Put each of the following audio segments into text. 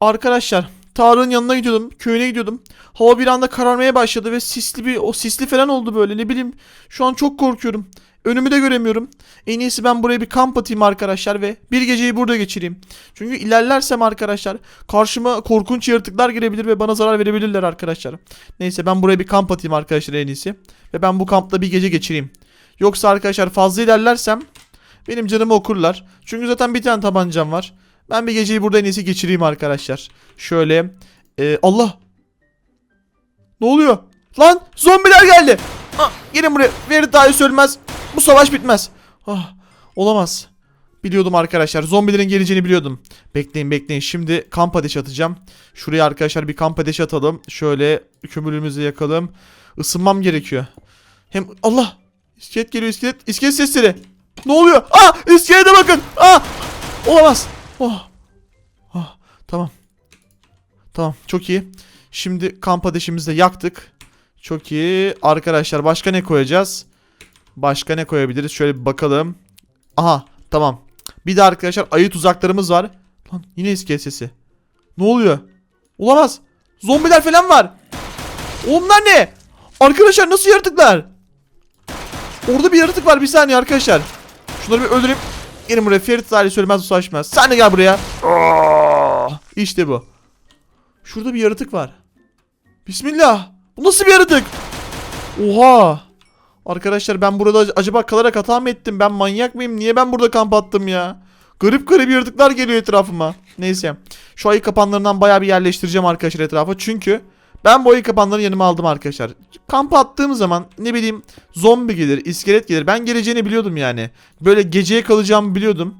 Arkadaşlar Tarık'ın yanına gidiyordum. Köyüne gidiyordum. Hava bir anda kararmaya başladı ve sisli bir o sisli falan oldu böyle ne bileyim. Şu an çok korkuyorum. Önümü de göremiyorum. En iyisi ben buraya bir kamp atayım arkadaşlar ve bir geceyi burada geçireyim. Çünkü ilerlersem arkadaşlar karşıma korkunç yaratıklar girebilir ve bana zarar verebilirler arkadaşlar. Neyse ben buraya bir kamp atayım arkadaşlar en iyisi. Ve ben bu kampta bir gece geçireyim. Yoksa arkadaşlar fazla ilerlersem benim canımı okurlar. Çünkü zaten bir tane tabancam var. Ben bir geceyi burada en iyisi geçireyim arkadaşlar. Şöyle. e, Allah. Ne oluyor? Lan zombiler geldi. Ah, gelin buraya. Verit dahi ölmez. Bu savaş bitmez. Ah, olamaz. Biliyordum arkadaşlar. Zombilerin geleceğini biliyordum. Bekleyin bekleyin. Şimdi kamp ateşi atacağım. Şuraya arkadaşlar bir kamp ateşi atalım. Şöyle kömürümüzü yakalım. Isınmam gerekiyor. Hem Allah. İskelet geliyor iskelet. İskelet sesleri. Ne oluyor? Ah iskelete bakın. Ah. Olamaz. Oh. Oh. Tamam. Tamam çok iyi. Şimdi kamp ateşimizi de yaktık. Çok iyi. Arkadaşlar başka ne koyacağız? Başka ne koyabiliriz? Şöyle bir bakalım. Aha tamam. Bir de arkadaşlar ayı tuzaklarımız var. Lan yine iskelet sesi. Ne oluyor? Olamaz. Zombiler falan var. Onlar ne? Arkadaşlar nasıl yaratıklar? Orada bir yaratık var bir saniye arkadaşlar. Şunları bir öldüreyim. Gelin buraya. Ferit Zali söylemez ulaşmaz. Sen de gel buraya. Aa, İşte bu. Şurada bir yaratık var. Bismillah. Bu nasıl bir yaratık? Oha. Arkadaşlar ben burada ac- acaba kalarak hata mı ettim? Ben manyak mıyım? Niye ben burada kamp attım ya? Garip garip yaratıklar geliyor etrafıma. Neyse. Şu ayı kapanlarından bayağı bir yerleştireceğim arkadaşlar etrafa. Çünkü ben bu ayı yanıma aldım arkadaşlar. Kamp attığım zaman ne bileyim zombi gelir, iskelet gelir. Ben geleceğini biliyordum yani. Böyle geceye kalacağımı biliyordum.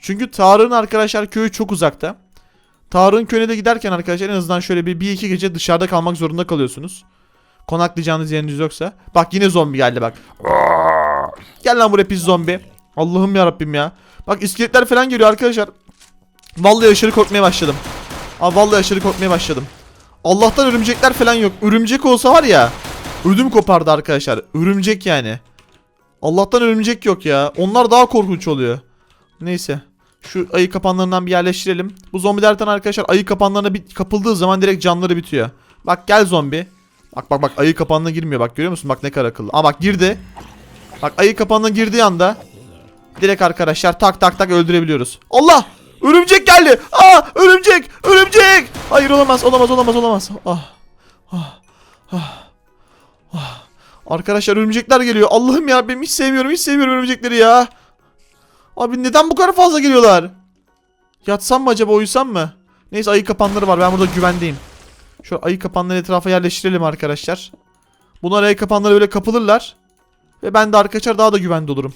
Çünkü Tarık'ın arkadaşlar köyü çok uzakta. Tarık'ın köyüne de giderken arkadaşlar en azından şöyle bir, bir iki gece dışarıda kalmak zorunda kalıyorsunuz. Konaklayacağınız yeriniz yoksa. Bak yine zombi geldi bak. Gel lan buraya pis zombi. Allah'ım ya Rabbim ya. Bak iskeletler falan geliyor arkadaşlar. Vallahi aşırı korkmaya başladım. Abi vallahi aşırı korkmaya başladım. Allah'tan örümcekler falan yok. Örümcek olsa var ya. Ödüm kopardı arkadaşlar. Örümcek yani. Allah'tan örümcek yok ya. Onlar daha korkunç oluyor. Neyse. Şu ayı kapanlarından bir yerleştirelim. Bu zombilerden arkadaşlar ayı kapanlarına bir kapıldığı zaman direkt canları bitiyor. Bak gel zombi. Bak bak bak ayı kapanına girmiyor bak görüyor musun? Bak ne kadar akıllı. Aa bak girdi. Bak ayı kapanına girdiği anda direkt arkadaşlar tak tak tak öldürebiliyoruz. Allah! Örümcek geldi. Aa örümcek! Örümcek! Hayır olamaz olamaz olamaz olamaz. Ah. Ah. Ah. Ah. Arkadaşlar örümcekler geliyor. Allah'ım ya ben hiç sevmiyorum hiç sevmiyorum örümcekleri ya. Abi neden bu kadar fazla geliyorlar? Yatsam mı acaba uyusam mı? Neyse ayı kapanları var ben burada güvendeyim. Şu ayı kapanları etrafa yerleştirelim arkadaşlar. Bunlar ayı kapanları böyle kapılırlar. Ve ben de arkadaşlar daha da güvende olurum.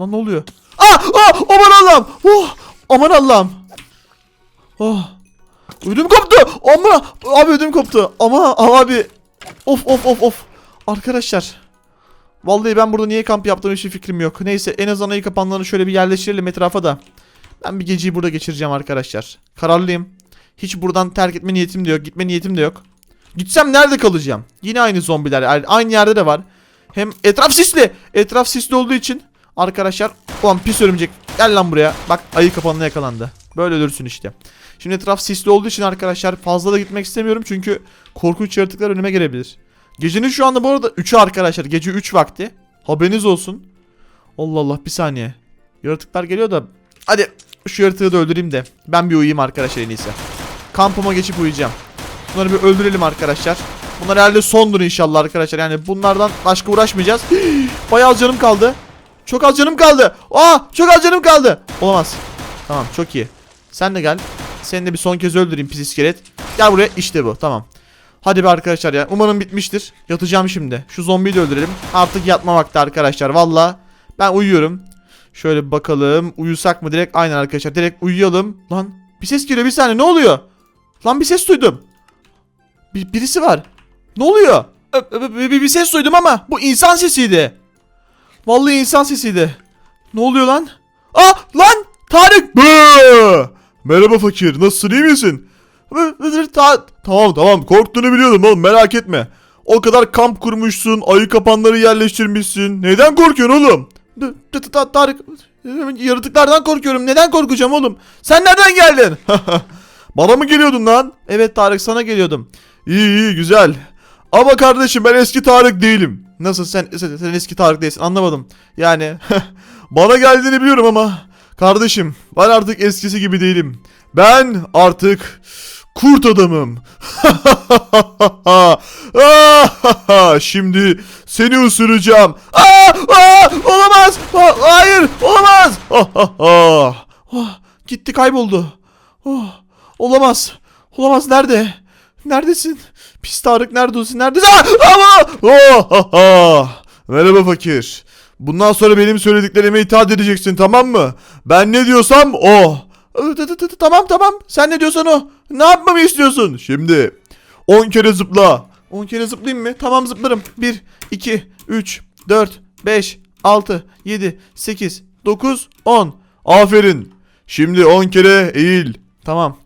Lan ne oluyor? Ah! Ah! Aman Allah'ım! Oh! Aman Allah'ım! Oh! Ödüm koptu! Ama! Abi ödüm koptu! Ama abi! Of of of of! Arkadaşlar. Vallahi ben burada niye kamp yaptığım hiçbir fikrim yok. Neyse en azından ayı kapanlarını şöyle bir yerleştirelim etrafa da. Ben bir geceyi burada geçireceğim arkadaşlar. Kararlıyım. Hiç buradan terk etme niyetim de yok. Gitme niyetim de yok. Gitsem nerede kalacağım? Yine aynı zombiler. Yani Aynı yerde de var. Hem etraf sisli. Etraf sisli olduğu için arkadaşlar ulan pis örümcek. Gel lan buraya. Bak ayı kapanına yakalandı. Böyle ölürsün işte. Şimdi etraf sisli olduğu için arkadaşlar fazla da gitmek istemiyorum. Çünkü korkunç yaratıklar önüme gelebilir. Gecenin şu anda bu arada 3'ü arkadaşlar. Gece 3 vakti. Haberiniz olsun. Allah Allah bir saniye. Yaratıklar geliyor da. Hadi şu yaratığı da öldüreyim de. Ben bir uyuyayım arkadaşlar en iyisi. Kampıma geçip uyuyacağım. Bunları bir öldürelim arkadaşlar. Bunlar herhalde sondur inşallah arkadaşlar. Yani bunlardan başka uğraşmayacağız. Bayağı canım kaldı. Çok az canım kaldı. Aa çok az canım kaldı. Olamaz. Tamam çok iyi. Sen de gel. Seni de bir son kez öldüreyim pis iskelet. Gel buraya işte bu tamam. Hadi be arkadaşlar ya. Umarım bitmiştir. Yatacağım şimdi. Şu zombiyi de öldürelim. Artık yatma vakti arkadaşlar. Valla ben uyuyorum. Şöyle bakalım. Uyusak mı direkt? Aynen arkadaşlar. Direkt uyuyalım. Lan bir ses geliyor bir saniye. Ne oluyor? Lan bir ses duydum. Bir, birisi var. Ne oluyor? Bir, bir ses duydum ama bu insan sesiydi. Vallahi insan sesiydi. Ne oluyor lan? Ah lan Tarık. Bıı! Merhaba fakir, nasılsın iyi misin? Ta- Tamam tamam korktuğunu biliyordum oğlum merak etme. O kadar kamp kurmuşsun, ayı kapanları yerleştirmişsin. Neden korkuyorsun oğlum? Ta- ta- ta- Tarık yaratıklardan korkuyorum. Neden korkacağım oğlum? Sen nereden geldin? Bana mı geliyordun lan? Evet Tarık sana geliyordum. İyi iyi güzel. Ama kardeşim ben eski Tarık değilim. Nasıl sen, sen, sen eski Tarık değilsin anlamadım. Yani Bana geldiğini biliyorum ama kardeşim ben artık eskisi gibi değilim. Ben artık kurt adamım. Şimdi seni ısıracağım. Aa, aa, olamaz. Hayır olamaz. Oh, gitti kayboldu. Oh, olamaz. Olamaz nerede? Neredesin? Pis Tarık neredesin? Neredesin? Aa, ama! Oh, Merhaba fakir. Bundan sonra benim söylediklerime itaat edeceksin tamam mı? Ben ne diyorsam o. Tamam tamam. Sen ne diyorsan o. Ne yapmamı istiyorsun? Şimdi 10 kere zıpla. 10 kere zıplayayım mı? Tamam zıplarım. 1, 2, 3, 4, 5, 6, 7, 8, 9, 10. Aferin. Şimdi 10 kere eğil. Tamam.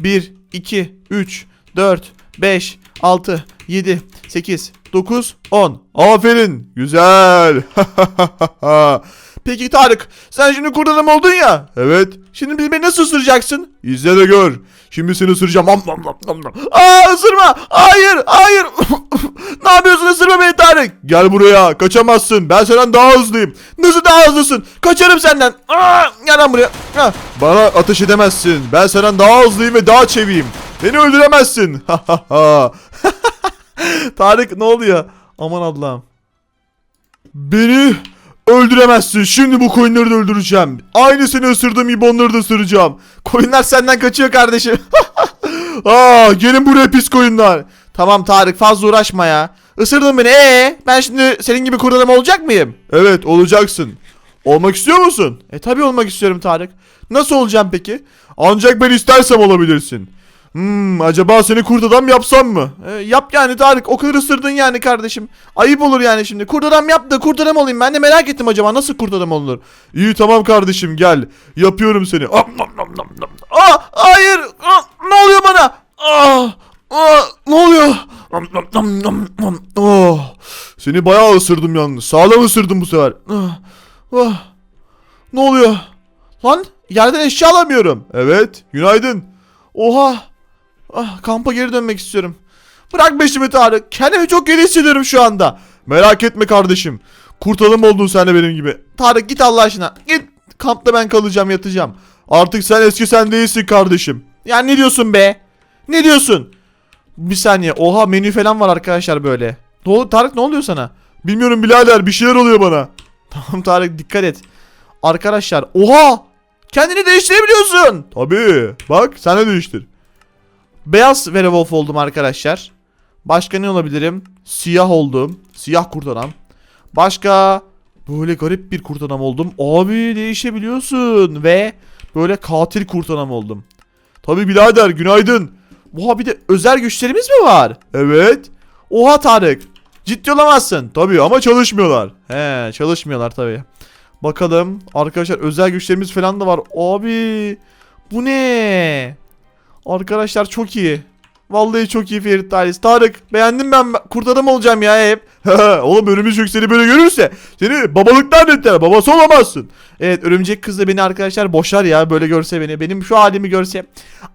1, 2, 3, 4, 5, 6, 7, 8, 9, 10. Aferin. Güzel. Peki Tarık sen şimdi kurt adam oldun ya. evet. Şimdi beni nasıl ısıracaksın? İzle de gör. Şimdi seni ısıracağım. Am, am, am, am. Aa ısırma. Hayır hayır. ne yapıyorsun ısırma beni Tarık. Gel buraya. Kaçamazsın. Ben senden daha hızlıyım. Nasıl daha hızlısın? Kaçarım senden. Aa, gel lan buraya. Ha. Bana ateş edemezsin. Ben senden daha hızlıyım ve daha çeviyim. Beni öldüremezsin. Tarık ne oluyor? Aman Allah'ım. Beni öldüremezsin. Şimdi bu koyunları da öldüreceğim. Aynı seni ısırdığım gibi onları da ısıracağım. Koyunlar senden kaçıyor kardeşim. Aa, gelin buraya pis koyunlar. tamam Tarık fazla uğraşma ya. Isırdın beni. Ee, ben şimdi senin gibi kurt adam olacak mıyım? Evet olacaksın. Olmak istiyor musun? E tabi olmak istiyorum Tarık. Nasıl olacağım peki? Ancak ben istersem olabilirsin. Hmm, acaba seni kurt adam yapsam mı? E, yap yani Tarık. O kadar ısırdın yani kardeşim. Ayıp olur yani şimdi. Kurt adam yap da kurt adam olayım. Ben de merak ettim acaba nasıl kurt adam olunur? İyi tamam kardeşim gel. Yapıyorum seni. Am, nam, nam, nam, nam. Aa hayır. Aa, ne oluyor bana? Aa, aa, ne oluyor? Nam, nam, nam, nam, nam. Oh, seni bayağı ısırdım yalnız. Sağlam ısırdım bu sefer. Ah, ah. Ne oluyor? Lan yerden eşya alamıyorum. Evet günaydın. Oha. Ah, kampa geri dönmek istiyorum. Bırak peşimi Tarık. Kendimi çok geri hissediyorum şu anda. Merak etme kardeşim. Kurt adam oldun sen de benim gibi. Tarık git Allah aşkına. Git. Kampta ben kalacağım yatacağım. Artık sen eski sen değilsin kardeşim. Ya ne diyorsun be? Ne diyorsun? Bir saniye. Oha menü falan var arkadaşlar böyle. Ne Tarık ne oluyor sana? Bilmiyorum birader bir şeyler oluyor bana. Tamam Tarık dikkat et. Arkadaşlar oha! Kendini değiştirebiliyorsun. Tabii. Bak sen de değiştir. Beyaz werewolf oldum arkadaşlar. Başka ne olabilirim? Siyah oldum. Siyah kurt adam. Başka böyle garip bir kurt adam oldum. Abi değişebiliyorsun ve böyle katil kurt adam oldum. Tabii birader günaydın. Oha bir de özel güçlerimiz mi var? Evet. Oha Tarık. Ciddi olamazsın. Tabii ama çalışmıyorlar. He çalışmıyorlar tabii. Bakalım arkadaşlar özel güçlerimiz falan da var. Abi bu ne? Arkadaşlar çok iyi. Vallahi çok iyi Ferit Talis. Tarık beğendim ben. Kurt adam olacağım ya hep. Oğlum önümüz yok seni böyle görürse seni babalıktan ettiler. Babası olamazsın. Evet örümcek kız da beni arkadaşlar boşar ya böyle görse beni. Benim şu halimi görse.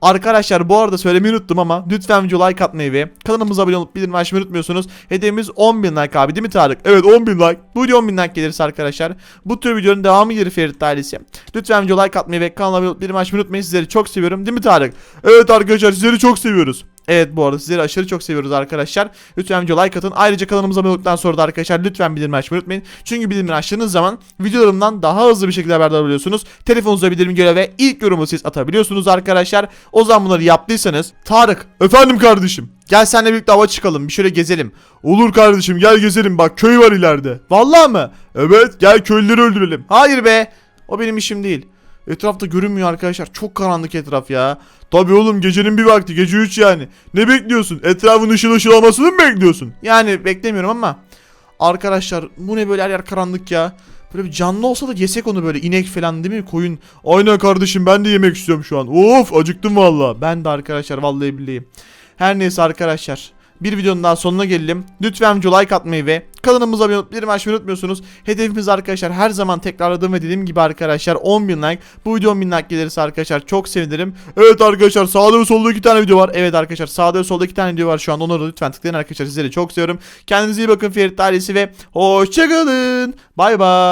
Arkadaşlar bu arada söylemeyi unuttum ama lütfen video like atmayı ve kanalımıza abone olup bildirim açmayı unutmuyorsunuz. Hedefimiz 10.000 like abi değil mi Tarık? Evet 10 bin like. Bu video 10.000 like gelirse arkadaşlar. Bu tür videonun devamı gelir Ferit ailesi. Lütfen video like atmayı ve kanala abone olup bildirim açmayı unutmayın. Sizleri çok seviyorum değil mi Tarık? Evet arkadaşlar sizleri çok seviyoruz. Evet bu arada sizleri aşırı çok seviyoruz arkadaşlar. Lütfen video like atın. Ayrıca kanalımıza abone olduktan sonra da arkadaşlar lütfen bildirim açmayı unutmayın. Çünkü bildirim açtığınız zaman videolarımdan daha hızlı bir şekilde haberdar olabiliyorsunuz. Telefonunuza bildirim geliyor ve ilk yorumu siz atabiliyorsunuz arkadaşlar. O zaman bunları yaptıysanız Tarık Efendim kardeşim. gel seninle birlikte hava çıkalım. Bir şöyle gezelim. Olur kardeşim gel gezelim bak köy var ileride. Vallahi mı? Evet gel köylüleri öldürelim. Hayır be. O benim işim değil. Etrafta görünmüyor arkadaşlar. Çok karanlık etraf ya. Tabii oğlum gecenin bir vakti gece 3 yani. Ne bekliyorsun? Etrafın ışıl ışıl olmasını mı bekliyorsun? Yani beklemiyorum ama arkadaşlar bu ne böyle her yer karanlık ya. Böyle bir canlı olsa da yesek onu böyle inek falan değil mi koyun. Aynen kardeşim ben de yemek istiyorum şu an. Of acıktım valla. Ben de arkadaşlar vallahi billahi. Her neyse arkadaşlar. bir videonun daha sonuna gelelim. Lütfen like atmayı ve kanalımıza abone olup bildirim açmayı unutmuyorsunuz. Hedefimiz arkadaşlar her zaman tekrarladığım ve dediğim gibi arkadaşlar 10.000 like. Bu video 10.000 like gelirse arkadaşlar çok sevinirim. Evet arkadaşlar sağda ve solda iki tane video var. Evet arkadaşlar sağda ve solda iki tane video var şu an. Onları lütfen tıklayın arkadaşlar. Sizleri çok seviyorum. Kendinize iyi bakın Ferit ailesi ve hoşçakalın. Bay bay.